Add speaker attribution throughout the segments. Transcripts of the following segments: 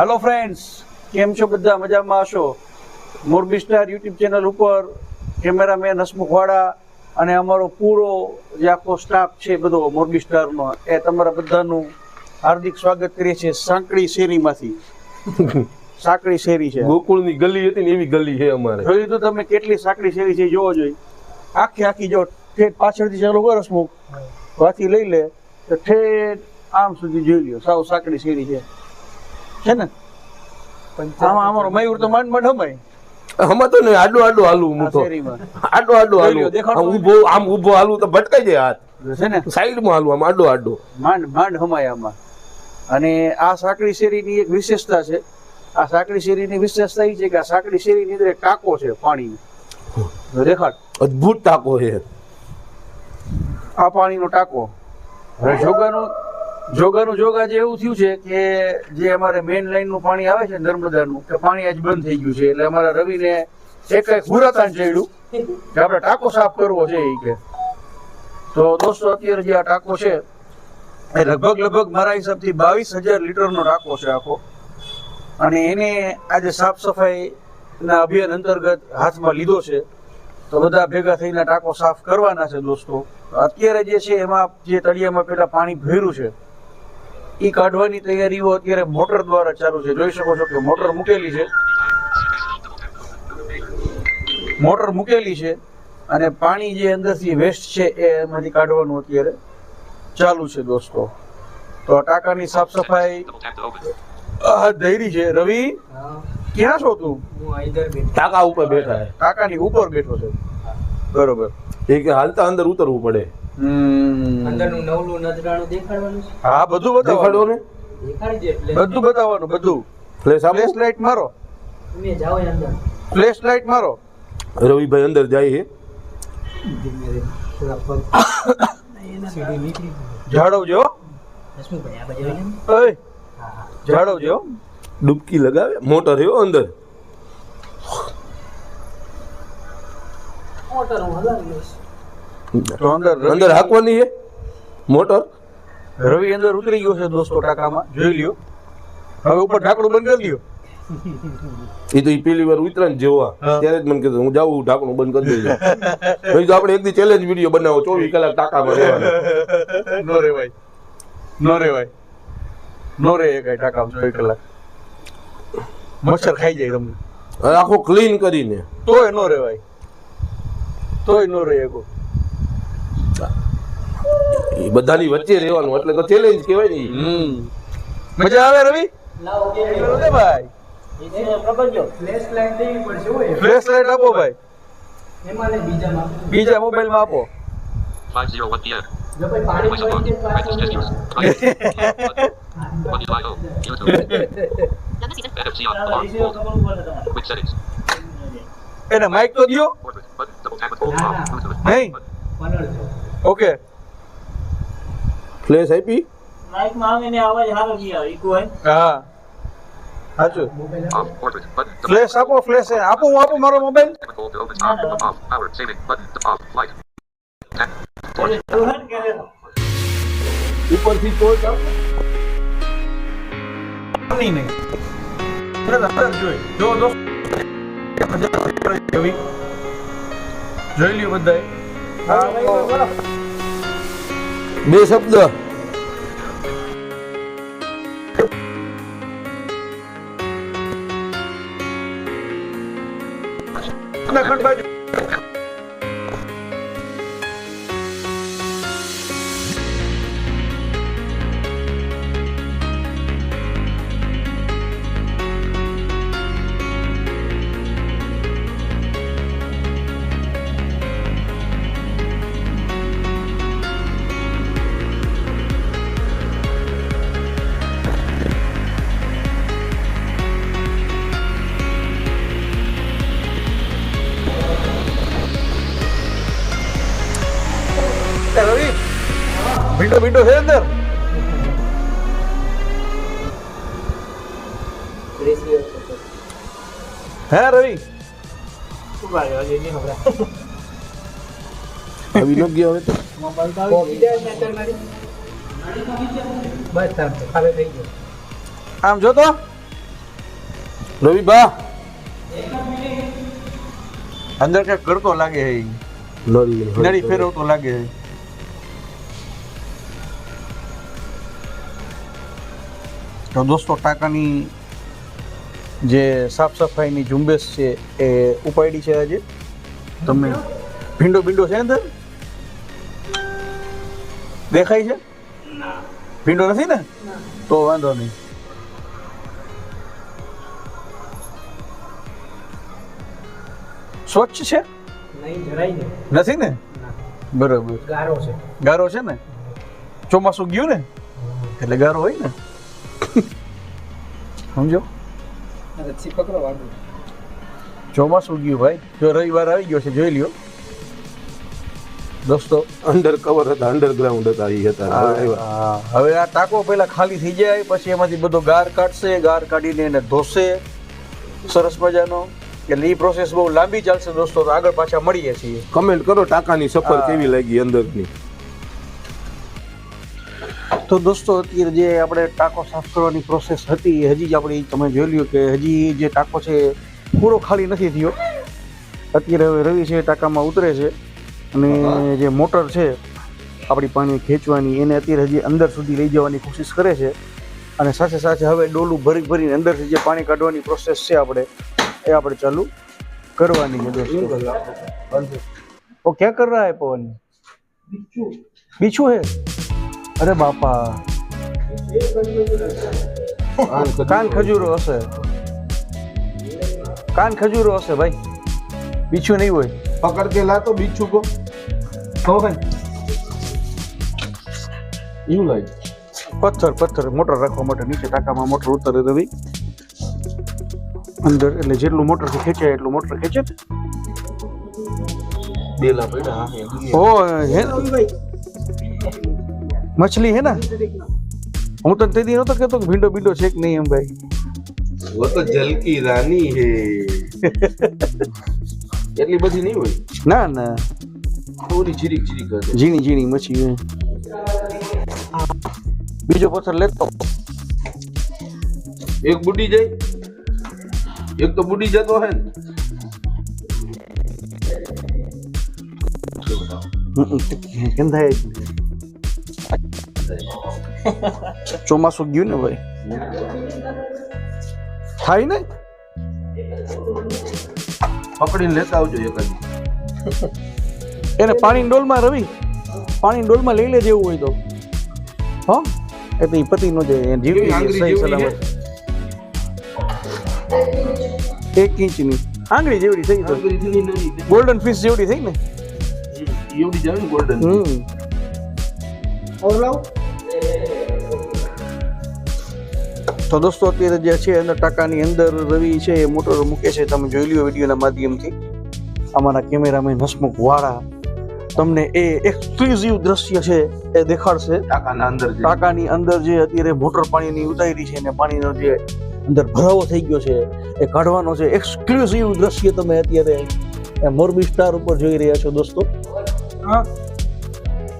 Speaker 1: હાલો friends કેમ છો બધા? મજામાં હશો? મોરબી સ્ટાર યુટ્યુબ ચેનલ ઉપર કેમેરામેન હસમુખવાડા અને અમારો પૂરો જે આખો સ્ટાફ છે બધો મોરબી સ્ટારનો એ તમારા બધાનું હાર્દિક સ્વાગત કરીએ છીએ સાંકડી શેરીમાંથી. સાંકડી શેરી છે.
Speaker 2: ગોકુળની ગલી હતી ને એવી ગલી છે અમારે.
Speaker 1: જોયું તો તમે કેટલી સાંકડી શેરી છે જોવો જોઈએ. આખી આખી જો ઠેઠ પાછળથી ચાલુ કરો હસમુખ. વાથી લઈ લે તો ઠેઠ આમ સુધી જોઈ લ્યો. સાવ સાંકડી શેરી છે. છે ને? આમાં અમારો મયુર તો માંડ માંડ હમાય
Speaker 2: હમતો નહીં ને આડો આડો હાલું હું
Speaker 1: આ
Speaker 2: તો આડો આડો હાલું આમ ઊભો આમ ઊભો હાલું તો ભટકાઈ જાય હાથ.
Speaker 1: છે ને?
Speaker 2: સાઈડમાં હાલું આમ આડો આડો.
Speaker 1: માંડ માંડ હમાય આમાં. અને આ સાંકડી શેરીની એક વિશેષતા છે. આ સાંકડી શેરીની વિશેષતા એ છે કે આ સાંકડી શેરીની અંદર એક ટાંકો છે પાણી દેખાડ.
Speaker 2: અદ્ભુત ટાંકો છે.
Speaker 1: આ પાણીનો ટાંકો. હવે જોગાનું જોગાનું જોગા જે એવું થયું છે કે જે અમારે મેઇન લાઇનનું પાણી આવે છે નર્મદાનું કે પાણી આજ બંધ થઈ ગયું છે. એટલે અમારા રવિને એક એક હુરાતાન ચડ્યું કે આપણે ટાંકો સાફ કરવો છે એ કે. તો દોસ્તો, અત્યારે જે આ ટાંકો છે, એ લગભગ લગભગ મારા હિસાબથી બાવીસ હજાર લીટરનો ટાંકો છે આખો. અને એને આજે સાફ સફાઈના અભિયાન અંતર્ગત હાથમાં લીધો છે. તો બધા ભેગા થઈને ટાંકો સાફ કરવાના છે દોસ્તો. અત્યારે જે છે, એમાં જે તળિયામાં પેલા પાણી ભર્યું છે એ કાઢવાની તૈયારીઓ અત્યારે મોટર દ્વારા ચાલુ છે. જોઈ શકો છો કે મોટર મૂકેલી છે. મોટર મૂકેલી છે અને પાણી જે અંદરથી વેસ્ટ છે એ એમાંથી કાઢવાનું અત્યારે ચાલુ છે દોસ્તો. તો આ ટાંકાની સાફ સફાઈ ધૈરી છે. રવિ ક્યાં છો તું?
Speaker 2: ટાંકા ઉપર બેઠા છે.
Speaker 1: ટાંકાની ઉપર બેઠો છે. બરોબર.
Speaker 2: એ કે હાલતા અંદર ઉતરવું પડે.
Speaker 3: અંદરનું નવલું નજરાણું દેખાડવાનું છે?
Speaker 1: હા બધું બતાવવાનું.
Speaker 2: ને
Speaker 3: દેખાડી દે
Speaker 1: બધું બતાવવાનું બધું.
Speaker 2: ફ્લેશ
Speaker 1: ફ્લેશ લાઇટ મારો.
Speaker 3: તમે જાઓ અંદર.
Speaker 1: ફ્લેશ લાઇટ મારો.
Speaker 2: રવિભાઈ અંદર જાય છે.
Speaker 1: જાળવજો. જાળવજો
Speaker 2: ડૂબકી લગાવે? મોટર રહ્યો અંદર.
Speaker 3: મોટર હું હલાવી લઈશ.
Speaker 1: તો અંદર
Speaker 2: હાંકવાની છે? મોટર?
Speaker 1: રવિ અંદર ઉતરી ગયો છે દોસ્તો ટાંકામાં. જોઈ લ્યો. હવે ઉપર ઢાંકણું બંધ કરી લ્યો
Speaker 2: એ તો પેલી વાર ઉતરાણ જેવા ત્યારે જ મને કીધું હું જાઉં ઢાંકણું બંધ કરી દઈશ પછી તો આપણે એક દી ચેલેન્જ વીડિયો બનાવો ચોવીસ કલાક ટાંકામાં રહેવાનો.
Speaker 1: નો રેવાય નો રેવાય નો રે કઈ ટાંકામાં ચોવીસ કલાક. મચ્છર ખાઈ જાય તમને.
Speaker 2: આખો ક્લીન કરીને.
Speaker 1: તોય નો રેવાય તોય નો રે એકો.
Speaker 2: એ બધાની વચ્ચે રહેવાનું એટલે તો ચેલેન્જ કહેવાય ને
Speaker 1: મજા આવે રવિ ભાઈ.
Speaker 3: ફ્લેશ
Speaker 1: લાઇટ આપો ભાઈ
Speaker 3: એમાં ને બીજામાં.
Speaker 1: બીજા મોબાઈલમાં આપો
Speaker 4: 501 PM.
Speaker 3: જો ભાઈ પાણી
Speaker 4: Voice of
Speaker 3: પડી
Speaker 4: God.
Speaker 3: જાય તો
Speaker 4: Brightness gestures. Button. Button IO. YouTube. NFC on.
Speaker 3: ચાલો,
Speaker 4: Alarm.
Speaker 3: એ સિવાય
Speaker 4: Hold.
Speaker 3: ખબર પડે તમારે.
Speaker 4: Quick settings.
Speaker 1: એને માઇક તો.
Speaker 4: Bluetooth.
Speaker 1: નહીં. ઓકે.
Speaker 2: ફ્લેશ આપી?
Speaker 5: માઇકમાં આવે ને અવાજ હારો નહીં આવે ઈકો
Speaker 1: હે
Speaker 4: હા. Double
Speaker 1: ફ્લેશ આપો ફ્લેશ આપો હું આપો મારો મોબાઈલ
Speaker 2: ઉપરથી તો જ
Speaker 1: નહીં. નહીં તરત જોઈ. જો દોસ્ત જોઈ જોઈ લ્યો બધાએ હા
Speaker 2: બે શબ્દ
Speaker 1: ખંડ બાજુ એ રવિ. વિન્ડો વિન્ડો છે અંદર. હે રવિ.
Speaker 2: ગયો હવે તો.
Speaker 1: આમ જો તો. રવિ બા. અંદર કઈ કરતો લાગે
Speaker 2: નળી
Speaker 1: ફેરવતો. લાગે દોસ્તો ટાંકાની જે સાફ સફાઈની ઝુંબેશ છે એ ઉપાડી છે આજે. તમે ભીંડો ભીંડો છે અંદર? દેખાય છે? ભીંડો નથી ને? તો વાંધો નહીં. સ્વચ્છ છે? નથી ને? બરોબર.
Speaker 3: ગારો છે.
Speaker 1: ગારો છે ને? ચોમાસું ગયું ને? એટલે ગારો હોય ને? સમજો?
Speaker 3: વાંધો
Speaker 1: ચોમાસું ગયું ભાઈ. જો રવિવાર આવી ગયો છે જોઈ લ્યો. દોસ્તો.
Speaker 2: અંડર કવર હતા અંડરગ્રાઉન્ડ હતા એ હતા હવે
Speaker 1: આ ટાંકો પેલા ખાલી થઈ જાય પછી એમાંથી બધો ગાર કાઢશે ગાર કાઢીને એને ધોશે. સરસ મજાનો. એટલે એ પ્રોસેસ બહુ લાંબી ચાલશે દોસ્તો તો આગળ પાછા મળીએ છીએ.
Speaker 2: કમેન્ટ કરો ટાંકાની સફર કેવી લાગી અંદરની?
Speaker 1: તો દોસ્તો અત્યારે જે આપણે ટાંકો સાફ કરવાની પ્રોસેસ હતી હજી જ આપણે તમે જોઈ લ્યો કે હજી જે ટાંકો છે એ પૂરો ખાલી નથી થયો. અત્યારે હવે રવિ છે ટાંકામાં ઉતરે છે. અને જે મોટર છે આપણી પાણી ખેંચવાની એને અત્યારે હજી અંદર સુધી લઈ જવાની કોશિશ કરે છે. અને સાથે સાથે હવે ડોલું ભરી ભરીને અંદરથી જે પાણી કાઢવાની પ્રોસેસ છે આપણે એ આપણે ચાલુ કરવાની છે દોસ્તો. ઓ ક્યાં કર રહા હે પવન? બીછું હે? અરે બાપા. કાન ખજૂરો હશે. કાન ખજૂરો હશે ભાઈ. બીછું નહીં હોય.
Speaker 2: પકડ કે લાતો બીછું કો એવું લાગે
Speaker 1: પથ્થર પથ્થર મોટર રાખવા માટે નીચે ટાંકામાં મોટર ઉતરે રવિ અંદર એટલે જેટલું મોટર ખેંચાય એટલું મોટર ખેંચે. ને.
Speaker 2: બેલા પડ્યા
Speaker 1: હો હે. મછલી હે ના હું તને તે દી નતો કેતો ભીંડો ભીંડો છે કે નહીં એમ ભાઈ
Speaker 2: વો તો જલ કી રાની હે એટલી બધી નહીં હોય
Speaker 1: ના ના
Speaker 2: થોડી જીરીક જીરીક હશે
Speaker 1: ઝીણી ઝીણી મછી હોય બીજો પથ્થર લેતો
Speaker 2: એક બુડી જાય એક તો બુડી જતો હે કેમ
Speaker 1: થાય ચોમાસું ગયું ને ભાઈ થાય ને
Speaker 2: પકડીને લેતા આવજો એક
Speaker 1: એને પાણી ડોલમાં રવિ પાણી ડોલમાં લઈ લેજે એવું હોય તો હા એટલે ઈ પતિ નો જાય
Speaker 2: જીવી
Speaker 1: સહી
Speaker 2: જેવડી
Speaker 1: સલામત એક ઇંચની આંગળી જેવડી થઈ તો. ગોલ્ડન ફિશ જેવડી થઈ ને
Speaker 2: એવડી જાય ગોલ્ડન
Speaker 1: હમ તો દોસ્તો અત્યારે જે છે અને ટાંકાની અંદર રવિ છે એ મોટર મૂકે છે. તમે જોઈ લ્યો વિડીયોના માધ્યમથી. અમારા કેમેરામેન હસમુખ વાળા તમને એ એક્સક્લુઝિવ દ્રશ્ય છે એ દેખાડશે.
Speaker 2: ટાંકાના અંદર જે.
Speaker 1: ટાંકાની અંદર જે અત્યારે મોટર પાણીની ઉતારી છે અને પાણીનો જે અંદર ભરાવો થઈ ગયો છે એ કાઢવાનો છે. એક્સક્લુઝિવ દ્રશ્ય તમે અત્યારે એ મોરબી સ્ટાર ઉપર જોઈ રહ્યા છો દોસ્તો.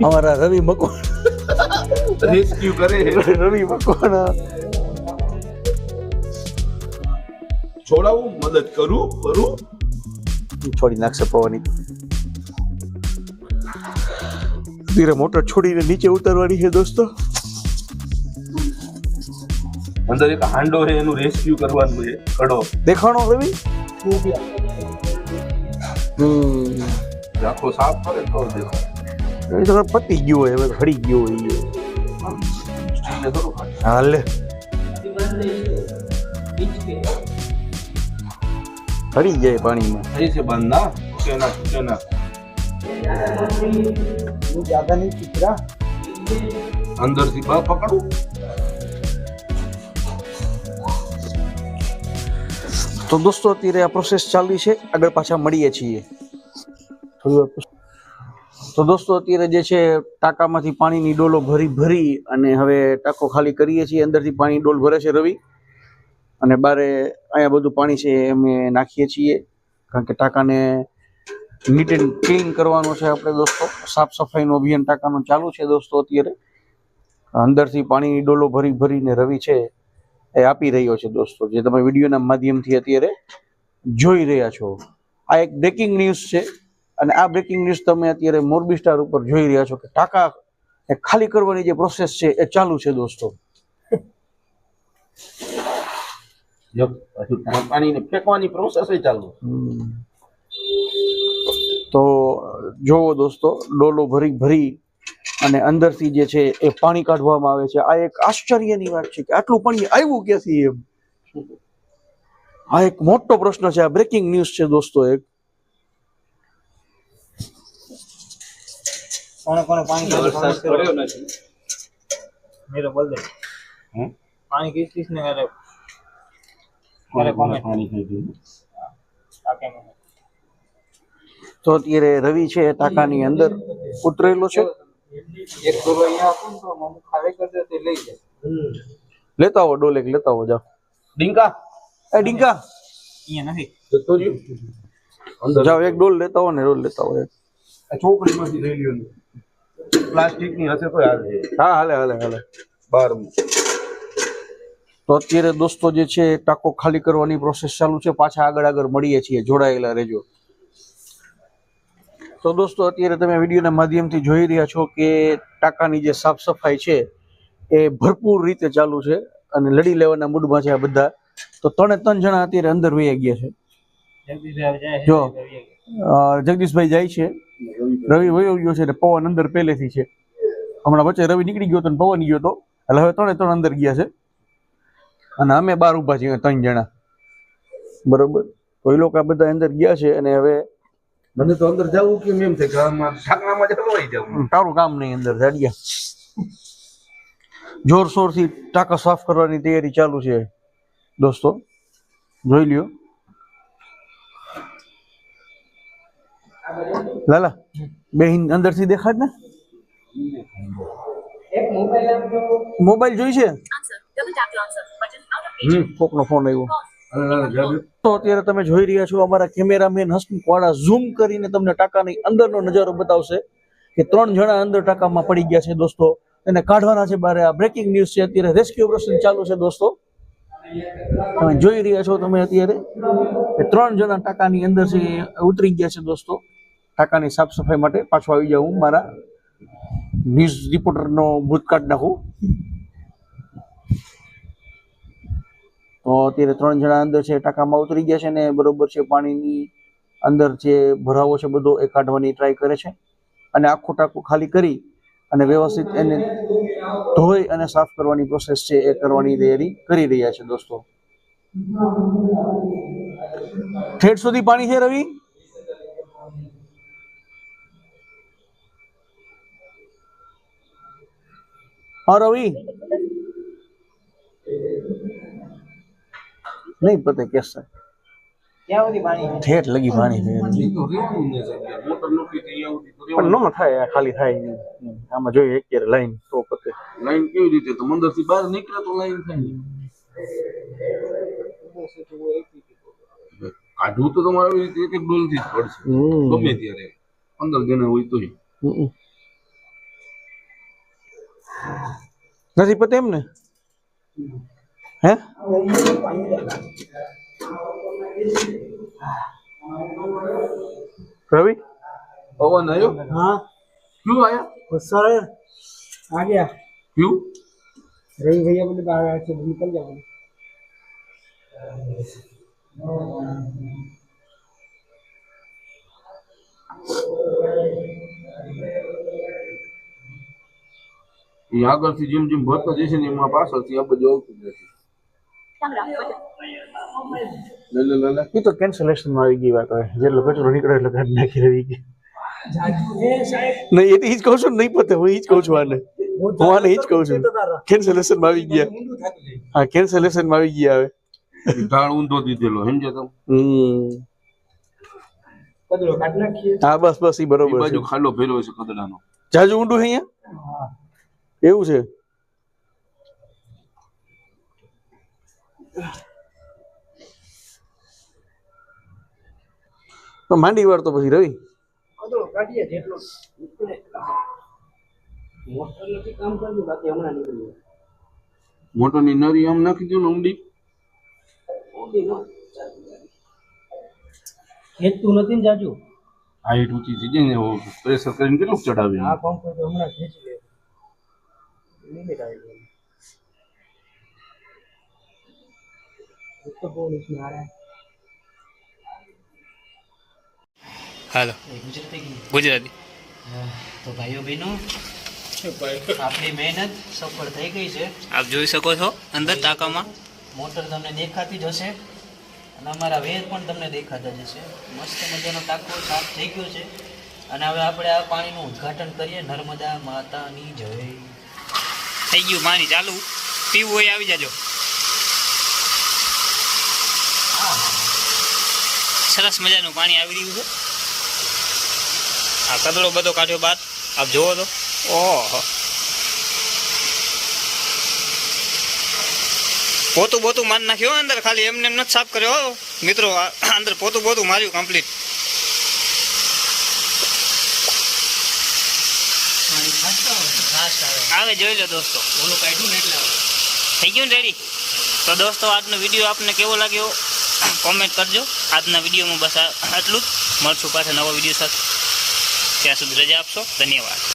Speaker 1: અમારા રવિ મકવાણા.
Speaker 2: રેસ્ક્યુ કરે
Speaker 1: રવિ મકવાણા
Speaker 2: છોડાવું મદદ કરું કરું.
Speaker 1: છોડી નાખશે પવની ધીરે મોટર છોડીને નીચે ઉતારવાની છે દોસ્તો.
Speaker 2: અંદર એક હાંડો છે એનું રેસ્ક્યુ કરવાનું છે કડો.
Speaker 1: દેખાણો રવિ? હમ.
Speaker 2: આખો સાફ કરે તો દેખાય.
Speaker 1: એ પતી ગયો હોય હવે હળી ગયો હોય. હાલે હળી જાય પાણીમાં.
Speaker 2: અહીં છે બંધ ના? કેના કેના અંદરથી બા પકડું.
Speaker 1: તો દોસ્તો અત્યારે આ પ્રોસેસ ચાલી છે. આગળ પાછા મળીએ છીએ. તો દોસ્તો અત્યારે જે છે ટાંકામાંથી પાણીની ડોલો ભરી ભરી અને હવે ટાંકો ખાલી કરીએ છીએ. અંદરથી પાણી ડોલ ભરે છે રવિ. અને બારે અહીંયા બધું પાણી છે એ અમે નાખીએ છીએ. કારણ કે ટાંકાને નીટ એન્ડ ક્લીન કરવાનો છે આપણે દોસ્તો. સાફ સફાઈનું અભિયાન ટાંકાનું ચાલુ છે દોસ્તો અત્યારે. અંદરથી પાણીની ડોલો ભરી ભરીને રવિ છે એ આપી રહ્યો છે દોસ્તો. જે તમે વિડીયોના માધ્યમથી અત્યારે જોઈ રહ્યા છો. આ એક બ્રેકિંગ ન્યૂઝ છે અને આ બ્રેકિંગ ન્યૂઝ તમે અત્યારે મોરબી સ્ટાર ઉપર જોઈ રહ્યા છો કે ટાંકા ખાલી કરવાની જે પ્રોસેસ છે એ ચાલુ છે દોસ્તો.
Speaker 2: જો હજુ પાણીને ફેંકવાની પ્રોસેસ ચાલુ
Speaker 1: તો જોવો દોસ્તો ડોલો ભરી ભરી અને અંદરથી જે છે એ પાણી કાઢવામાં આવે છે. આ એક આશ્ચર્યની વાત છે કે આટલું પાણી આવ્યું ક્યાંથી એમ? આ એક મોટો પ્રશ્ન છે. આ બ્રેકિંગ ન્યૂઝ છે દોસ્તો એક.
Speaker 5: કોને કોને પાણી મેરો
Speaker 2: હમ?
Speaker 5: પાણી કિસ કિસ ને કરે કરે કોમેન્ટ
Speaker 2: પાણી થઈ ગયું
Speaker 5: તાકે મને
Speaker 1: તો અત્યારે રવિ છે ટાંકાની અંદર ઉતરેલો છે?
Speaker 3: એક ડોલો અહીંયા આપો તો અમુક ખાલી કરી તે લઈ જાય.
Speaker 1: લેતા આવો ડોલેક લેતા આવો જાઓ.
Speaker 2: ડીંકા?
Speaker 1: એ ડીંકા.
Speaker 5: અહીંયા નથી.
Speaker 2: જતો રહ્યો. અંદર.
Speaker 1: જાઓ એક ડોલ લેતા આવો ને ડોલ લેતા આવો એક.
Speaker 2: આ ચોકડીમાંથી લઈ લ્યો પ્લાસ્ટિકની હશે તો હાલ.
Speaker 1: હા હાલે હાલે હાલે.
Speaker 2: બાર
Speaker 1: તો અત્યારે દોસ્તો જે છે ટાંકો ખાલી કરવાની પ્રોસેસ ચાલુ છે. પાછા આગળ આગળ મળીએ છીએ, જોડાયેલા રહેજો. તો દોસ્તો, અત્યારે તમે વિડીયોના માધ્યમથી જોઈ રહ્યા છો કે ટાંકાની જે સાફ સફાઈ છે, એ ભરપૂર રીતે ચાલુ છે અને લડી લેવાના મૂડમાં છે આ બધા. તો ત્રણે ત્રણ જણા અત્યારે અંદર વહી ગયા છે. જો. જગદીશભાઈ જાય છે. રવિ વયો ગયો છે પવન અંદર પહેલેથી છે. હમણાં વચ્ચે રવિ નીકળી ગયો હતો પવન ગયો હતો એટલે હવે ત્રણે ત્રણ અંદર ગયા છે. અને અમે બાર ઊભા છીએ ત્રણ જણા. બરોબર. તો એ લોકો બધા અંદર ગયા છે અને હવે
Speaker 2: મને તો અંદર જવું કેમ એમ થાય કે જવું
Speaker 1: તારું કામ નહીં અંદર જાડિયા જોરશોરથી ટાંકા સાફ કરવાની તૈયારી ચાલુ છે. દોસ્તો જોઈ લ્યો. લાલા બેહીન અંદરથી દેખાડ ને?
Speaker 3: મોબાઈલ આપજો
Speaker 1: મોબાઈલ જોઈ છે? કોકનો ફોન આવ્યો. તો અત્યારે તમે જોઈ રહ્યા છો અમારા કેમેરામેન હસમુખ વાળા ઝૂમ કરીને તમને ટાંકાની અંદરનો નજારો બતાવશે કે ત્રણ જણા અંદર ટાંકામાં પડી ગયા છે દોસ્તો. એને કાઢવાના છે બારે આ બ્રેકિંગ ન્યૂઝ છે. અત્યારે રેસ્ક્યુ ઓપરેશન ચાલુ છે દોસ્તો. તમે જોઈ રહ્યા છો તમે અત્યારે કે ત્રણ જણા ટાંકાની અંદર છે ઉતરી ગયા છે દોસ્તો. ટાંકાની સાફ સફાઈ માટે પાછો આવી જાઉં મારા ન્યૂઝ રિપોર્ટરનો ભૂતકાળ નાખું તો અત્યારે ત્રણ જણા અંદર છે, ટાંકામાં ઉતરી ગયા છે ને બરોબર છે, પાણીની અંદર જે ભરાવો છે બધો એ કાઢવાની ટ્રાય કરે છે. અને આખું ટાંકું ખાલી કરી અને વ્યવસ્થિત એને ધોઈ અને સાફ કરવાની પ્રોસેસ છે એ કરવાની તૈયારી કરી રહ્યા છે દોસ્તો. ઠેઠ સુધી પાણી છે રવિ? હા, રવિ? નહીં પતે કેસ? ઠેઠ લગી પાણી
Speaker 2: સાહેબ.
Speaker 1: ન થાય ખાલી થાય આમાં જોઈએ અત્યારે લાઈન તો પતે.
Speaker 2: લાઈન કેવી રીતે? તો મંદિરથી બહાર નીકળે તો લાઈન થાય કાઢવું તો તમારે આવી રીતે એક એક ડોલથી જ પડશે.
Speaker 1: હમ.
Speaker 2: ગમે ત્યારે. પંદર જણા હોય તોય.
Speaker 1: નથી પતે એમ ને હે? રવિ?
Speaker 2: પવન આવ્યો?
Speaker 3: હા.
Speaker 2: ક્યુ આયા?
Speaker 3: સર આ ગયા.
Speaker 2: ક્યુ?
Speaker 3: રવિ ભૈયા બોલે બહાર આવ્યા છે નીકળ જાવ
Speaker 2: એ આગળથી જેમ જેમ ભરતો જશે ને એમાં પાછળથી આપણે જોવું જશે
Speaker 1: એ તો કેન્સલેશનમાં આવી ગઈ વાત હોય જેટલો કચરો નીકળે એટલે કાઢી નાખી રહી ગઈ. નહીં એ જ કહું છું નહીં પતે હું એ જ કહું છું આને. હું આને એ જ કહું છું. કેન્સલેશનમાં આવી ગયા. હા કેન્સલેશનમાં આવી ગયા હવે.
Speaker 2: ઢાળ ઊંધો દીધેલો સમજે તમે?
Speaker 1: હા બસ બસ
Speaker 2: એ
Speaker 1: બરોબર
Speaker 2: બાજુ ખાલો ભેરો છે કદડાનો.
Speaker 1: જાજુ ઊંડું છે અહીંયા? એવું છે? માંડી વાર તો પછી રવિ.
Speaker 2: મોટરની નરી આમ નાખી દો ને ઊંડી
Speaker 3: ખેંચતું નથી ને જાજુ.
Speaker 2: હાઈટ ઊંચી થઈ ને પ્રેશર કરીને કેટલું ચડાવી
Speaker 3: આ પંપ હમણાં ખેંચી લે એક તો બહુ
Speaker 5: હાલો.
Speaker 3: ગુજરાતી.
Speaker 5: ગુજરાતી
Speaker 3: તો ભાઈઓ બહેનો આપણી મહેનત સફળ થઈ ગઈ છે.
Speaker 5: આપ જોઈ શકો છો અંદર ટાંકામાં.
Speaker 3: મોટર તમને દેખાતી જ હશે અને અમારા વેર પણ તમને દેખાતા જ હશે. મસ્ત મજાનો ટાંકો સાફ થઈ ગયો છે. અને હવે આપણે આ પાણીનું ઉદ્ઘાટન કરીએ. નર્મદા માતાની જય.
Speaker 5: થઈ ગયું પાણી ચાલુ. પીવું હોય આવી જાજો. સરસ મજાનું પાણી આવી રહ્યું છે. આ કદડો બધો કાઢ્યો બાદ આપ જોવો તો. ઓહો. પોતું બોતું મારી નાખ્યો અંદર ખાલી એમને એમ નથી સાફ કર્યો હો. મિત્રો આ અંદર પોતું બોતું માર્યું કમ્પ્લીટ
Speaker 3: આવે
Speaker 5: આવે. જોઈ લો દોસ્તો.
Speaker 3: ઓલું કાઢ્યું ને એટલે
Speaker 5: થઈ ગયું ને રેડી તો દોસ્તો આજનો વીડિયો આપને કેવો લાગ્યો? કોમેન્ટ કરજો. આજના વિડીયોમાં બસ આટલું જ. મળશું પાછા નવા વીડિયો સાથે. ત્યાં સુધી રજા આપશો. ધન્યવાદ.